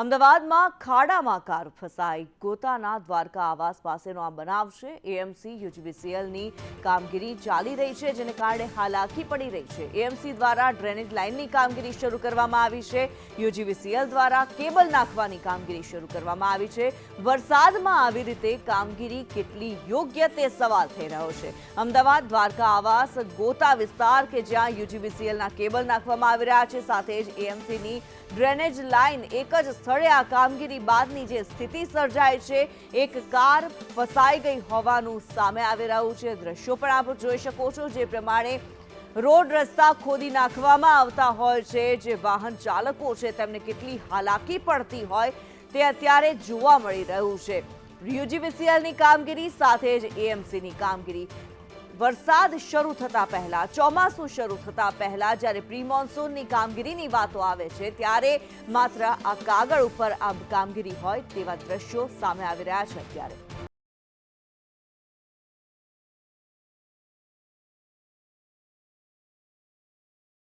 અમદાવાદમાં ખાડામાં કાર ફસાઈ. ગોતાના દ્વારકા આવાસ પાસેનો આ બનાવ છે. એએમસી યુજીવીસીએલની કામગીરી ચાલી રહી છે, જેને કારણે હાલાકી પડી રહી છે. એએમસી દ્વારા ડ્રેનેજ લાઇનની કામગીરી શરૂ કરવામાં આવી છે. યુજીવીસીએલ દ્વારા કેબલ નાખવાની કામગીરી શરૂ કરવામાં આવી છે. વરસાદમાં આવી રીતે કામગીરી કેટલી યોગ્ય તે સવાલ થઈ રહ્યો છે. અમદાવાદ દ્વારકા આવાસ, ગોતા વિસ્તાર કે જ્યાં યુજીબીસીએલના કેબલ નાખવામાં આવી રહ્યા છે, સાથે જ એએમસીની ડ્રેનેજ લાઇન એક જ સ્થળે આ કામગીરી બાદની જે સ્થિતિ સર્જાય છે, એક કાર ફસાઈ ગઈ હોવાનું સામે આવી રહ્યું છે. દ્રશ્યો પણ આપ જોઈ શકો છો, જે પ્રમાણે રોડ રસ્તા ખોદી નાખવામાં આવતા હોય છે. જે વાહન ચાલકો છે, તેમને કેટલી હાલાકી પડતી હોય તે અત્યારે જોવા મળી રહ્યું છે. યુજીવીસીએલની કામગીરી સાથે જ એએમસીની કામગીરી વરસાદ શરૂ થતા પહેલા, ચોમાસું શરૂ થતા પહેલા જ્યારે પ્રી મોન્સૂનની કામગીરીની વાતો આવે છે, ત્યારે માત્ર આ કાગળ ઉપર આ કામગીરી હોય તેવા દ્રશ્યો સામે આવી રહ્યા છે અત્યારે.